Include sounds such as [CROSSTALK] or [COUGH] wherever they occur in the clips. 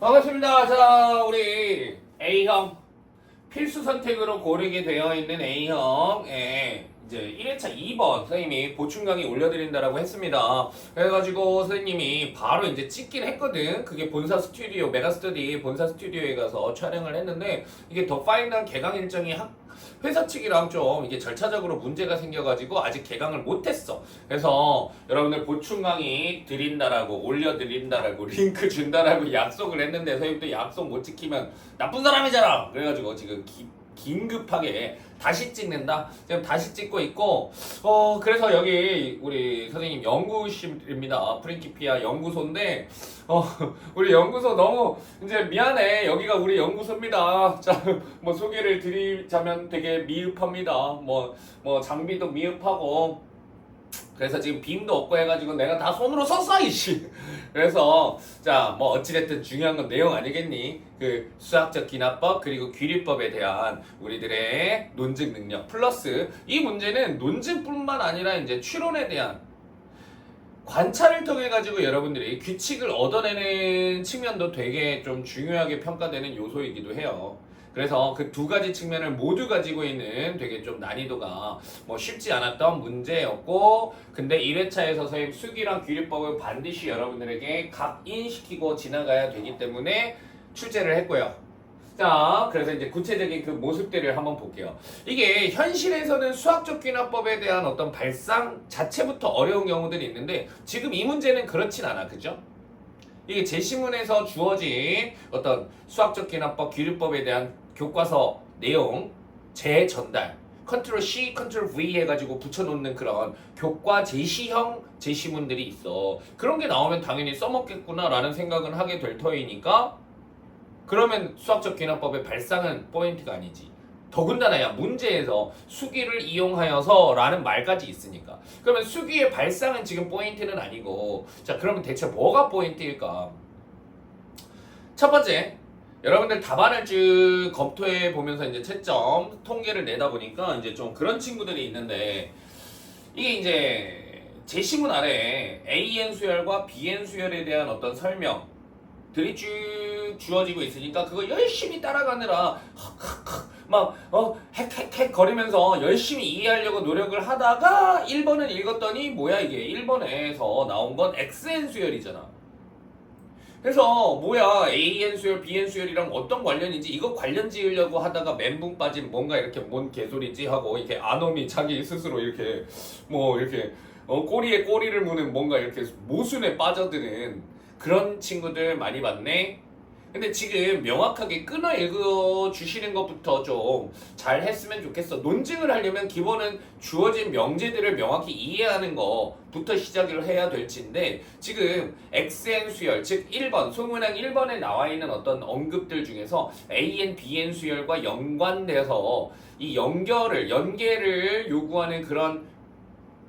반갑습니다. 자, 우리 A형 필수 선택으로 고르게 되어 있는 A형 예, 이제 1회차 2번 선생님이 보충 강의 올려드린다라고 했습니다. 그래가지고 선생님이 바로 이제 찍긴 했거든. 그게 본사 스튜디오, 메가스터디 본사 스튜디오에 가서 촬영을 했는데 이게 더 파이널 개강 일정이 학- 회사 측이랑 좀 이게 절차적으로 문제가 생겨가지고 아직 개강을 못했어. 그래서 여러분들 보충 강의 드린다라고 올려드린다라고 링크 준다라고 [LAUGHS] 약속을 했는데 선생님도 약속 못 지키면 나쁜 사람이잖아. 그래가지고 지금 기, 긴급하게 다시 찍는다. 지금 다시 찍고 있고 어 그래서 여기 우리 선생님 연구실입니다. 프랭키피아 연구소인데 어 우리 연구소 너무 이제 미안해. 여기가 우리 연구소입니다. 자 뭐 소개를 드리자면 되게 미흡합니다. 뭐뭐 장비도 미흡하고 그래서 지금 빔도 없고 해가지고 내가 다 손으로 썼어 이씨. [LAUGHS] 그래서 자 뭐 어찌됐든 중요한 건 내용 아니겠니? 그 수학적 기납법 그리고 규리법에 대한 우리들의 논증 능력 플러스 이 문제는 논증뿐만 아니라 이제 추론에 대한 관찰을 통해 가지고 여러분들이 규칙을 얻어내는 측면도 되게 좀 중요하게 평가되는 요소이기도 해요. 그래서 그 두 가지 측면을 모두 가지고 있는 되게 좀 난이도가 뭐 쉽지 않았던 문제였고 근데 1회차에서 선생님 수기랑 규리법을 반드시 여러분들에게 각인시키고 지나가야 되기 때문에 출제를 했고요. 자, 그래서 이제 구체적인 그 모습들을 한번 볼게요. 이게 현실에서는 수학적 귀납법에 대한 어떤 발상 자체부터 어려운 경우들이 있는데 지금 이 문제는 그렇진 않아. 그죠? 이게 제시문에서 주어진 어떤 수학적 귀납법 규律법에 대한 교과서 내용 재전달 컨트롤 C, 컨트롤 V 해가지고 붙여놓는 그런 교과 제시형 제시문들이 있어. 그런 게 나오면 당연히 써먹겠구나라는 생각은 하게 될 터이니까 그러면 수학적 귀납법의 발상은 포인트가 아니지. 더군다나 야 문제에서 수기를 이용하여서 라는 말까지 있으니까 그러면 수기의 발상은 지금 포인트는 아니고 자 그러면 대체 뭐가 포인트일까 첫 번째 여러분들 답안을 쭉 검토해 보면서 이제 채점 통계를 내다 보니까 이제 좀 그런 친구들이 있는데 이게 이제 제시문 아래에 AN 수열과 BN 수열에 대한 어떤 설명들이 쭉 주어지고 있으니까 그거 열심히 따라가느라 막어 헥헥헥 거리면서 열심히 이해하려고 노력을 하다가 1번을 읽었더니 뭐야 이게 1번에서 나온 건 XN 수열이잖아. 그래서 뭐야 AN 수열, BN 수열이랑 어떤 관련인지 이거 관련 지으려고 하다가 멘붕 빠진 뭔가 이렇게 뭔 개소리지 하고 이렇게 아놈이 자기 스스로 이렇게 뭐 이렇게 어, 꼬리에 꼬리를 무는 뭔가 이렇게 모순에 빠져드는 그런 친구들 많이 봤네. 근데 지금 명확하게 끊어 읽어 주시는 것부터 좀 잘 했으면 좋겠어. 논증을 하려면 기본은 주어진 명제들을 명확히 이해하는 거부터 시작을 해야 될지인데 지금 XN 수열, 즉 1번, 소문항 1번에 나와 있는 어떤 언급들 중에서 AN, BN 수열과 연관돼서 이 연결을, 연계를 요구하는 그런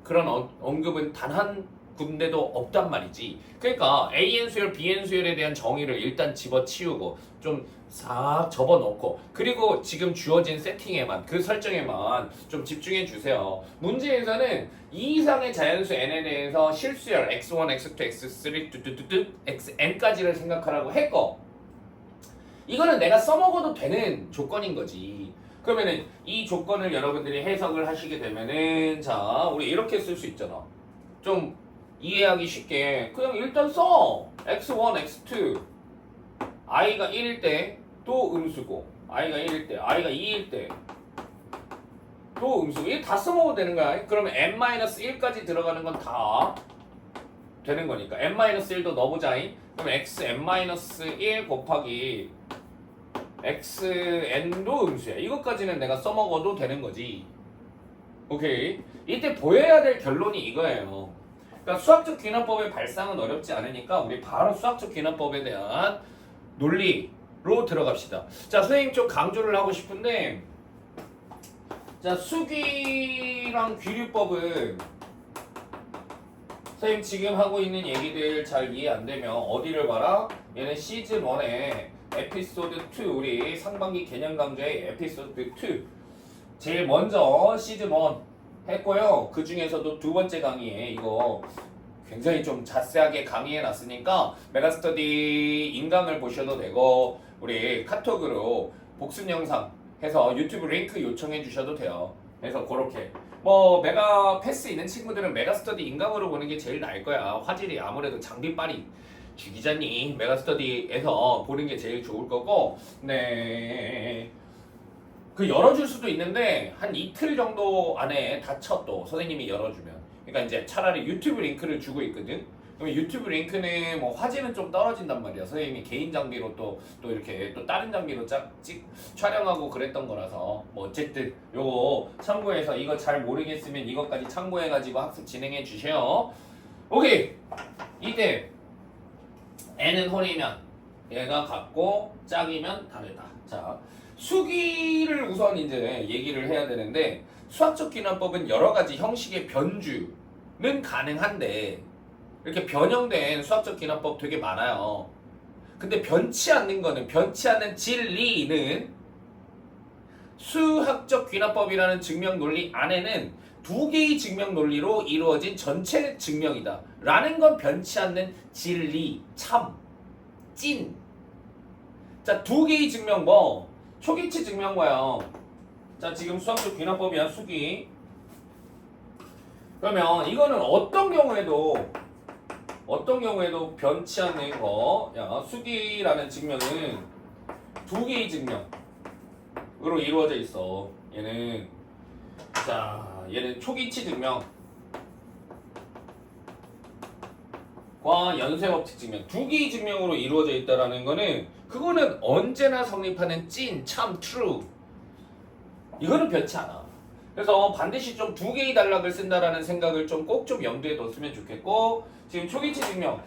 그런 어- 언급은 단한 군데도 없단 말이지. 그러니까 AN 수열, BN 수열에 대한 정의를 일단 집어치우고 좀 싹 접어놓고 그리고 지금 주어진 세팅에만 그 설정에만 좀 집중해 주세요. 문제에서는 이 이상의 자연수 n에 대해서 실수열 x1, x2, x3 뚜뚜뚜뚜 xn까지를 생각하라고 했고 이거는 내가 써먹어도 되는 조건인 거지. 그러면은 이 조건을 여러분들이 해석을 하시게 되면은 자 우리 이렇게 쓸 수 있잖아. 좀 이해하기 쉽게 그냥 일단 써 x1, x2 i가 1일 때 또 음수고 i가 1일 때 i가 2일 때 또 음수고 이게 다 써먹어도 되는 거야. 그러면 n-1까지 들어가는 건 다 되는 거니까 n-1도 넣어보자잉. 그럼 x n-1 곱하기 xn도 음수야. 이것까지는 내가 써먹어도 되는 거지. 오케이. 이때 보여야 될 결론이 이거예요. 그러니까 수학적 귀납법의 발상은 어렵지 않으니까 우리 바로 수학적 귀납법에 대한 논리로 들어갑시다. 자, 선생님 좀 강조를 하고 싶은데 자, 수기랑 귀류법은 선생님 지금 하고 있는 얘기들 잘 이해 안 되면 어디를 봐라? 얘는 시즌 1에 에피소드 2 우리 상반기 개념 강좌의 에피소드 2 제일 먼저 시즌 1 했고요. 그 중에서도 두 번째 강의에 이거 굉장히 좀 자세하게 강의해 놨으니까 메가스터디 인강을 보셔도 되고 우리 카톡으로 복습 영상 해서 유튜브 링크 요청해 주셔도 돼요. 그래서 그렇게 뭐 메가 패스 있는 친구들은 메가스터디 인강으로 보는 게 제일 나을 거야. 화질이 아무래도 장비빨이 죽이자니 메가스터디에서 보는 게 제일 좋을 거고 네. 그 열어줄 수도 있는데 한 이틀 정도 안에 닫혀 또 선생님이 열어주면. 그러니까 이제 차라리 유튜브 링크를 주고 있거든. 그러면 유튜브 링크는 뭐 화질은 좀 떨어진단 말이야. 선생님이 개인 장비로 또 또 이렇게 또 다른 장비로 짝 찍 촬영하고 그랬던 거라서. 뭐 어쨌든 요거 참고해서 이거 잘 모르겠으면 이것까지 참고해 가지고 학습 진행해 주세요. 오케이. 이때 n은 홀이면 얘가 같고 짝이면 다르다. 자 수기를 우선 이제 얘기를 해야 되는데 수학적 기납법은 여러 가지 형식의 변주는 가능한데 이렇게 변형된 수학적 기납법 되게 많아요. 근데 변치 않는 거는 변치 않는 진리는 수학적 귀납법이라는 증명 논리 안에는 두 개의 증명 논리로 이루어진 전체 증명이다. 라는 건 변치 않는 진리, 참, 찐. 자, 두 개의 증명 뭐 초기치 증명과요. 자, 지금 수학적 귀납법이야, 수기. 그러면 이거는 어떤 경우에도 어떤 경우에도 변치 않는 거, 야, 수기라는 증명은 두 개의 증명으로 이루어져 있어. 얘는 자, 얘는 초기치 증명. 과 연쇄법칙 증명 두 개의 증명으로 이루어져 있다라는 거는 그거는 언제나 성립하는 찐, 참, 트루 이거는 변치 않아. 그래서 반드시 좀 두 개의 단락을 쓴다라는 생각을 좀 꼭 좀 염두에 뒀으면 좋겠고 지금 초기치 증명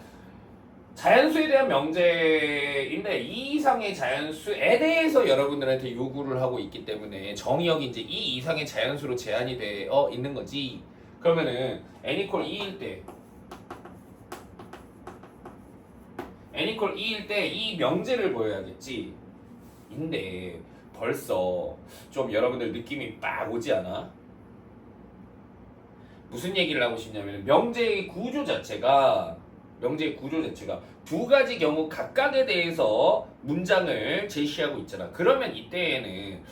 자연수에 대한 명제인데 이 이상의 자연수에 대해서 여러분들한테 요구를 하고 있기 때문에 정의역이 이제 이 이상의 자연수로 제한이 되어 있는 거지. 그러면은 n 이퀄 2일 때 n 이퀄 2일 때 이 명제를 보여야겠지. 인데 벌써 좀 여러분들 느낌이 빡 오지 않아? 무슨 얘기를 하고 싶냐면 명제의 구조 자체가 명제의 구조 자체가 두 가지 경우 각각에 대해서 문장을 제시하고 있잖아. 그러면 이때에는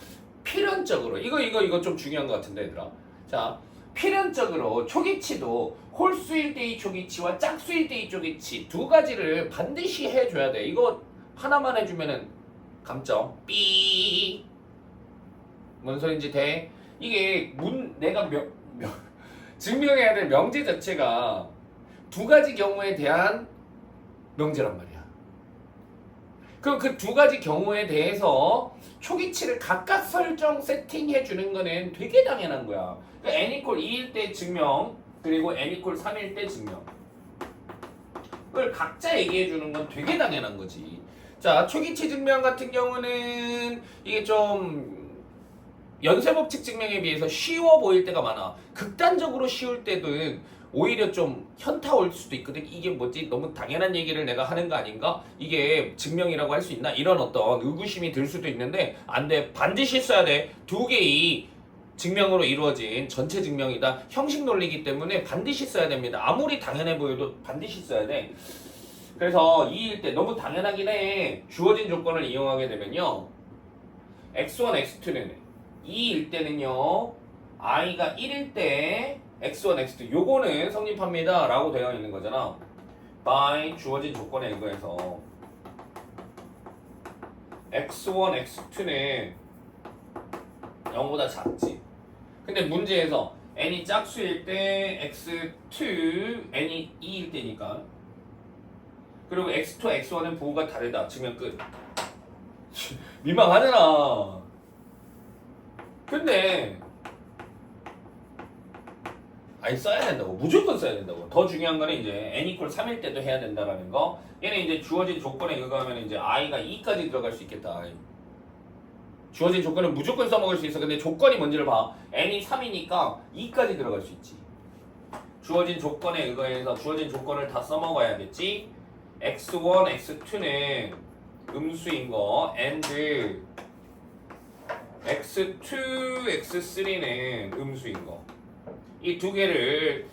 필연적으로 이거 이거 이거 좀 중요한 것 같은데 얘들아. 자 필연적으로 초기치도 홀수일 때의 초기치와 짝수일 때의 초기치 두 가지를 반드시 해줘야 돼. 이거 하나만 해주면은 감점 삐. 뭔 소린지 돼? 이게 문 내가 명, 명 [LAUGHS] 증명해야 될 명제 자체가 두 가지 경우에 대한 명제란 말이야. 그럼 그 두 가지 경우에 대해서 초기치를 각각 설정 세팅해 주는 거는 되게 당연한 거야. 그러니까 n 이퀄 2일 때 증명 그리고 n 이퀄 3일 때 증명. 그걸 각자 얘기해 주는 건 되게 당연한 거지. 자, 초기치 증명 같은 경우는 이게 좀 연쇄법칙 증명에 비해서 쉬워 보일 때가 많아. 극단적으로 쉬울 때는 오히려 좀 현타 올 수도 있거든. 이게 뭐지? 너무 당연한 얘기를 내가 하는 거 아닌가? 이게 증명이라고 할 수 있나? 이런 어떤 의구심이 들 수도 있는데 안 돼. 반드시 써야 돼. 두 개의 증명으로 이루어진 전체 증명이다. 형식 논리이기 때문에 반드시 써야 됩니다. 아무리 당연해 보여도 반드시 써야 돼. 그래서 2일 때 너무 당연하긴 해. 주어진 조건을 이용하게 되면요. x1, x2는 2일 때는요. i가 1일 때 x1, x2 요거는 성립합니다. 라고 되어 있는 거잖아. by 주어진 조건에 의거해서 x1, x2는 0보다 작지. 근데 문제에서 n이 짝수일 때 x2, n이 2일 때니까 그리고 x2, x1은 부호가 다르다. 증명 끝. [LAUGHS] 민망하잖아. 근데 아니 써야 된다고. 무조건 써야 된다고. 더 중요한 거는 이제 n 이퀄 3일 때도 해야 된다라는 거. 얘는 이제 주어진 조건에 의거하면 이제 i가 2까지 들어갈 수 있겠다 주어진 조건은 무조건 써먹을 수 있어. 근데 조건이 뭔지를 봐. N이 3이니까 2까지 들어갈 수 있지. 주어진 조건에 의거해서 주어진 조건을 다 써먹어야겠지? X1, x2는 음수인 거. And x2, x3는 음수인 거 이 두 개를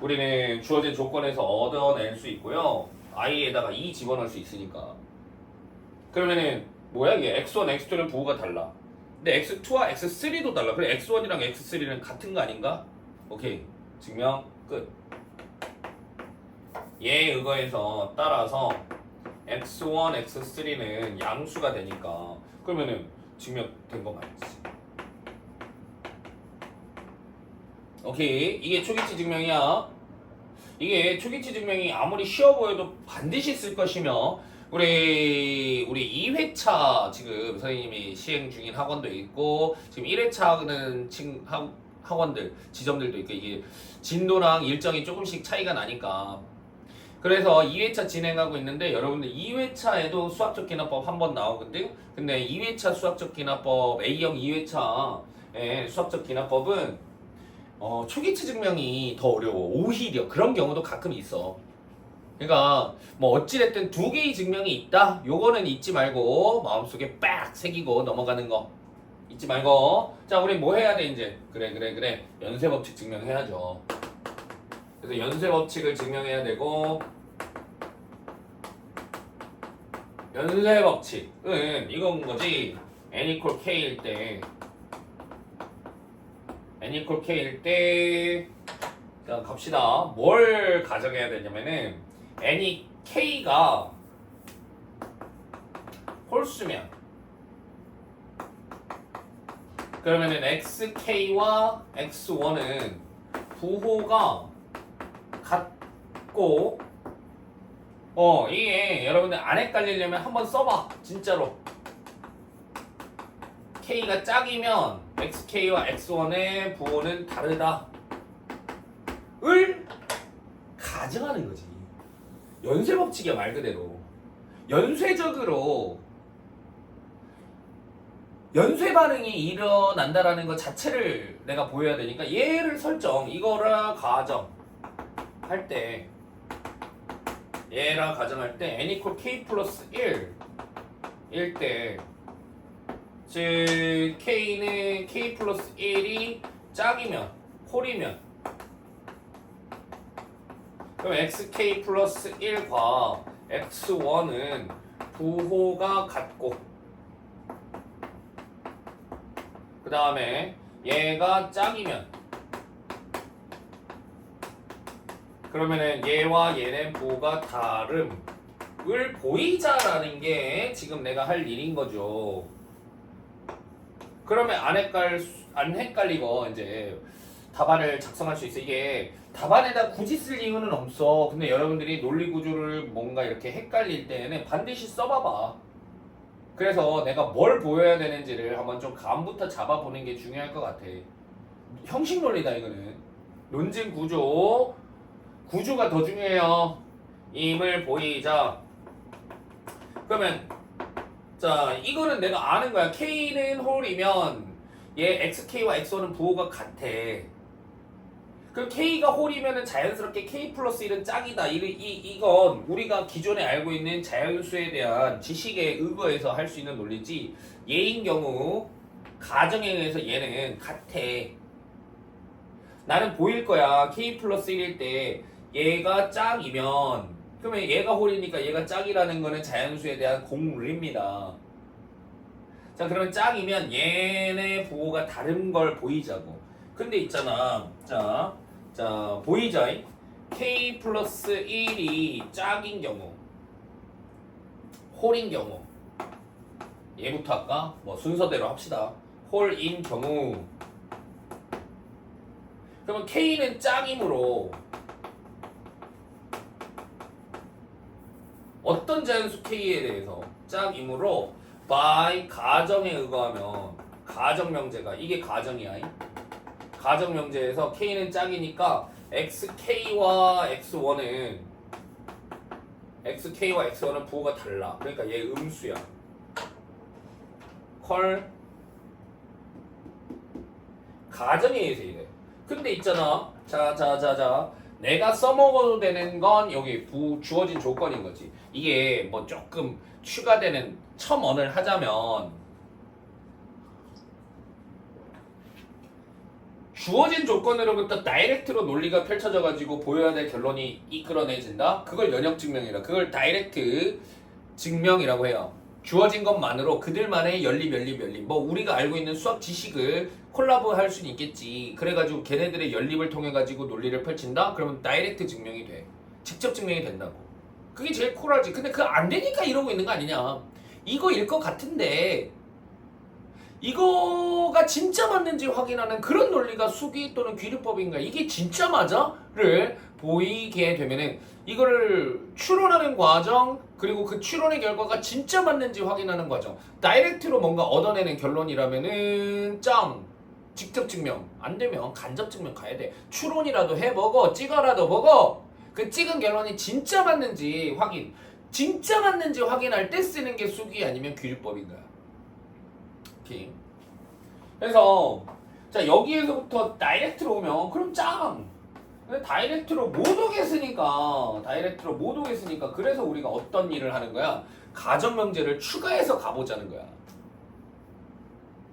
우리는 주어진 조건에서 얻어낼 수 있고요. i에다가 2 집어넣을 수 있으니까. 그러면은 뭐야 이게 x1, x2는 부호가 달라. 근데 x2와 x3도 달라. 그래 x1이랑 x3는 같은 거 아닌가? 오케이. 증명 끝. 얘 의거에서 따라서 x1, x3는 양수가 되니까 그러면은 증명된 거 맞지. 오케이. 이게 초기치 증명이야. 이게 초기치 증명이 아무리 쉬워 보여도 반드시 쓸 것이며 우리 우리 2회차 지금 선생님이 시행 중인 학원도 있고 지금 1회차는 친 학- 학원들 지점들도 있고 이게 진도랑 일정이 조금씩 차이가 나니까 그래서 2회차 진행하고 있는데 여러분들 2회차에도 수학적 기납법 한 번 나오거든요. 근데 2회차 수학적 기납법 A형 2회차의 수학적 기납법은 어, 초기치 증명이 더 어려워. 오히려 그런 경우도 가끔 있어. 그러니까 뭐 어찌됐든 두 개의 증명이 있다. 요거는 잊지 말고 마음속에 빡 새기고 넘어가는 거 잊지 말고. 자, 우리 뭐 해야 돼 이제? 그래, 그래, 그래. 연쇄 법칙 증명해야죠. 그래서 연쇄 법칙을 증명해야 되고 연쇄 법칙은 이건 거지. n equal k일 때 n equal k일 때 자, 갑시다. 뭘 가정해야 되냐면은 n이 k가 홀수면 그러면은 xk와 x1은 부호가 같고 어 이게 여러분들 안 헷갈리려면 한번 써봐 진짜로 k가 짝이면 xk와 x1의 부호는 다르다 을 가정하는 거지. 연쇄 법칙이야 말 그대로. 연쇄적으로 연쇄 반응이 일어난다라는 것 자체를 내가 보여야 되니까 얘를 설정 이거라 가정 할 때 얘랑 가정할 때 n equal k 플러스 1일때 즉 k는 k 플러스 1이 짝이면 홀이면 그럼 xk 플러스 1과 x1은 부호가 같고 그 다음에 얘가 짝이면 그러면은 얘와 얘는 부호가 다름을 보이자라는 게 지금 내가 할 일인 거죠. 그러면 안 헷갈 수- 안 헷갈리고 이제 답안을 작성할 수 있어. 이게 답안에다 굳이 쓸 이유는 없어. 근데 여러분들이 논리 구조를 뭔가 이렇게 헷갈릴 때는 반드시 써봐봐. 그래서 내가 뭘 보여야 되는지를 한번 좀 감부터 잡아보는 게 중요할 것 같아. 형식 논리다 이거는. 논증 구조 구조가 더 중요해요. 임을 보이자. 그러면 자 이거는 내가 아는 거야. K는 홀이면 얘 XK와 X1은 부호가 같아. 그럼 K가 홀이면은 자연스럽게 K 플러스 1은 짝이다. 이, 이, 이건 우리가 기존에 알고 있는 자연수에 대한 지식에 의거해서 할 수 있는 논리지 얘인 경우 가정에 의해서 얘는 같아. 나는 보일 거야. K 플러스 1일 때 얘가 짝이면 그러면 얘가 홀이니까 얘가 짝이라는 거는 자연수에 대한 공물입니다. 자 그러면 짝이면 얘네 부호가 다른 걸 보이자고. 근데 있잖아. 자, 자 보이자. K 플러스 1이 짝인 경우, 홀인 경우. 얘부터 할까? 뭐 순서대로 합시다. 홀인 경우. 그러면 K는 짝이므로 어떤 자연수 K에 대해서 짝이므로 by 가정에 의거하면 가정 명제가 이게 가정이야. 이. 가정 명제에서 K는 짝이니까 XK와 X1은 XK와 X1은 부호가 달라. 그러니까 얘 음수야. 컬 가정에 의해서 이래. 근데 있잖아. 자, 자, 자, 자. 내가 써먹어도 되는 건 여기 부 주어진 조건인 거지. 이게 뭐 조금 추가되는 첨언을 하자면 주어진 조건으로부터 다이렉트로 논리가 펼쳐져 가지고 보여야 될 결론이 이끌어내진다. 그걸 연역 증명이라. 그걸 다이렉트 증명이라고 해요. 주어진 것만으로 그들만의 연립, 연립, 연립. 뭐 우리가 알고 있는 수학 지식을 콜라보 할 수는 있겠지. 그래가지고 걔네들의 연립을 통해 가지고 논리를 펼친다. 그러면 다이렉트 증명이 돼. 직접 증명이 된다고. 그게 제일 쿨하지. 근데 그거 안 되니까 이러고 있는 거 아니냐. 이거일 것 같은데 이거가 진짜 맞는지 확인하는 그런 논리가 수기 또는 귀류법인가 이게 진짜 맞아?를 보이게 되면은 이거를 추론하는 과정 그리고 그 추론의 결과가 진짜 맞는지 확인하는 과정 다이렉트로 뭔가 얻어내는 결론이라면은 짱 직접 증명 안 되면 간접 증명 가야 돼 추론이라도 해 먹어 찍어라도 먹어 그 찍은 결론이 진짜 맞는지 확인 진짜 맞는지 확인할 때 쓰는 게 수기 아니면 귀류법인가요? 오케이. 그래서 자 여기에서부터 다이렉트로 오면 그럼 짱. 다이렉트로 못 오겠으니까 다이렉트로 못 오겠으니까 그래서 우리가 어떤 일을 하는 거야? 가정 명제를 추가해서 가보자는 거야.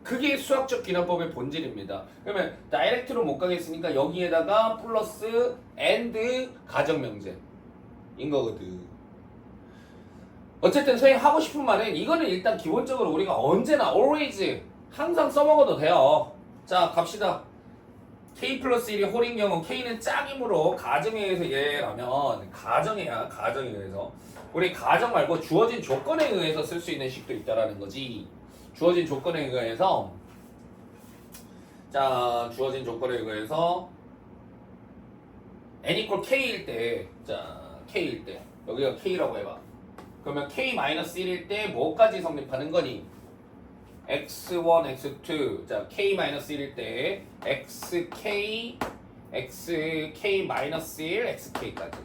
그게 수학적 기납법의 본질입니다. 그러면 다이렉트로 못 가겠으니까 여기에다가 플러스 and 가정 명제인 거거든. 어쨌든 선생님 하고 싶은 말은 이거는 일단 기본적으로 우리가 언제나 always 항상 써먹어도 돼요. 자 갑시다. k 플러스 1이 홀인 경우 k는 짝이므로 가정에 의해서 얘라면 가정이야 가정에 의해서 우리 가정 말고 주어진 조건에 의해서 쓸 수 있는 식도 있다라는 거지. 주어진 조건에 의해서 자 주어진 조건에 의해서 n equal k일 때 자 k일 때 여기가 k라고 해봐. 그러면 k-1일 때 뭐까지 성립하는 거니? x1, x2. 자, k-1일 때 xk, xk-1, xk까지.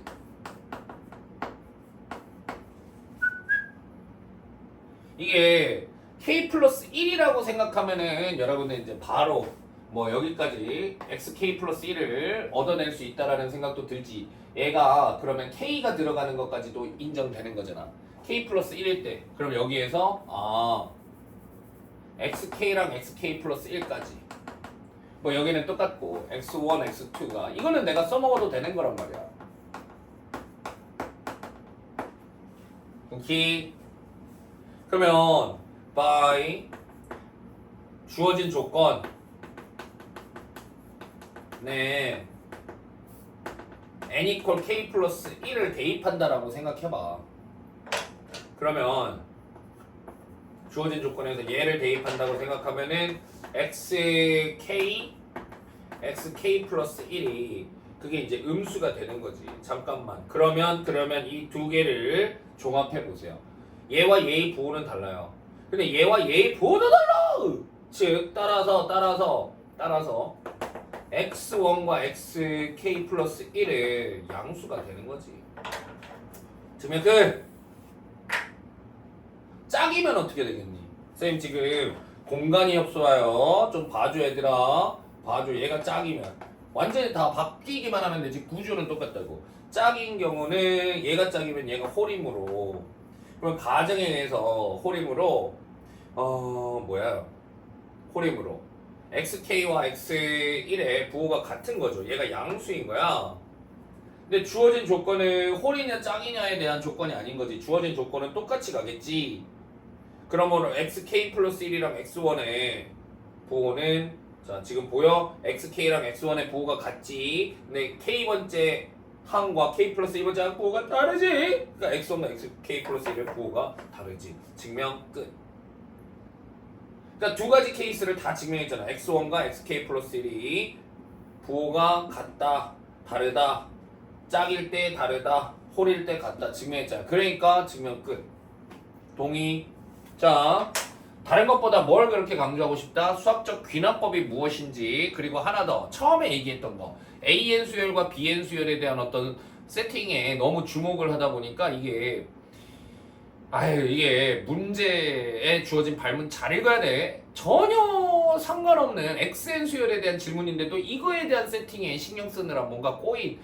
이게 k 플러스 1이라고 생각하면은 여러분들 이제 바로 뭐 여기까지 xk 플러스 1을 얻어낼 수 있다라는 생각도 들지. 얘가 그러면 k가 들어가는 것까지도 인정되는 거잖아. k 플러스 1일 때. 그럼 여기에서 아 xk랑 xk 플러스 1까지. 뭐 여기는 똑같고 x1, x2가 이거는 내가 써먹어도 되는 거란 말이야. 오케이. 그러면 by 주어진 조건 네 n equal k 플러스 1을 대입한다라고 생각해봐. 그러면 주어진 조건에서 얘를 대입한다고 생각하면은 xk xk 플러스 1이 그게 이제 음수가 되는 거지. 잠깐만. 그러면 그러면 이 두 개를 종합해 보세요. 얘와 얘의 부호는 달라요. 근데 얘와 얘의 부호도 달라. 즉 따라서 따라서 따라서 x1과 xk 플러스 1의 양수가 되는 거지. 증명 끝. 짝이면 어떻게 되겠니? 선생님 지금 공간이 협소하여 좀 봐줘 얘들아 봐줘 얘가 짝이면 완전히 다 바뀌기만 하면 되지 구조는 똑같다고 짝인 경우는 얘가 짝이면 얘가 홀이므로 그럼 가정에 의해서 홀이므로 어 뭐야? 홀이므로. xk와 x1의 부호가 같은 거죠. 얘가 양수인 거야. 근데 주어진 조건은 홀이냐 짝이냐에 대한 조건이 아닌 거지. 주어진 조건은 똑같이 가겠지. 그러면 xk 플러스 1이랑 x1의 부호는 자 지금 보여? xk랑 x1의 부호가 같지. 근데 k번째 항과 k 플러스 1번째 항 부호가 다르지. 그러니까 x1과 xk 플러스 1의 부호가 다르지. 증명 끝 그러니까 두 가지 케이스를 다 증명했잖아. x1과 xk 플러스 1이 부호가 같다 다르다 짝일 때 다르다 홀일 때 같다 증명했잖아. 그러니까 증명 끝. 동의. 자, 다른 것보다 뭘 그렇게 강조하고 싶다? 수학적 귀납법이 무엇인지 그리고 하나 더 처음에 얘기했던 거. AN 수열과 BN 수열에 대한 어떤 세팅에 너무 주목을 하다 보니까 이게 아유 이게 문제에 주어진 발문 잘 읽어야 돼. 전혀 상관없는 XN 수열에 대한 질문인데도 이거에 대한 세팅에 신경 쓰느라 뭔가 꼬인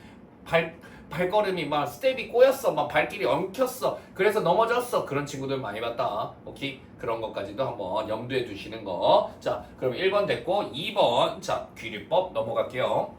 발 발걸음이 막 스텝이 꼬였어. 막 발길이 엉켰어. 그래서 넘어졌어. 그런 친구들 많이 봤다. 오케이. 그런 것까지도 한번 염두에 두시는 거자 그럼 1번 됐고 2번. 자 귀리법 넘어갈게요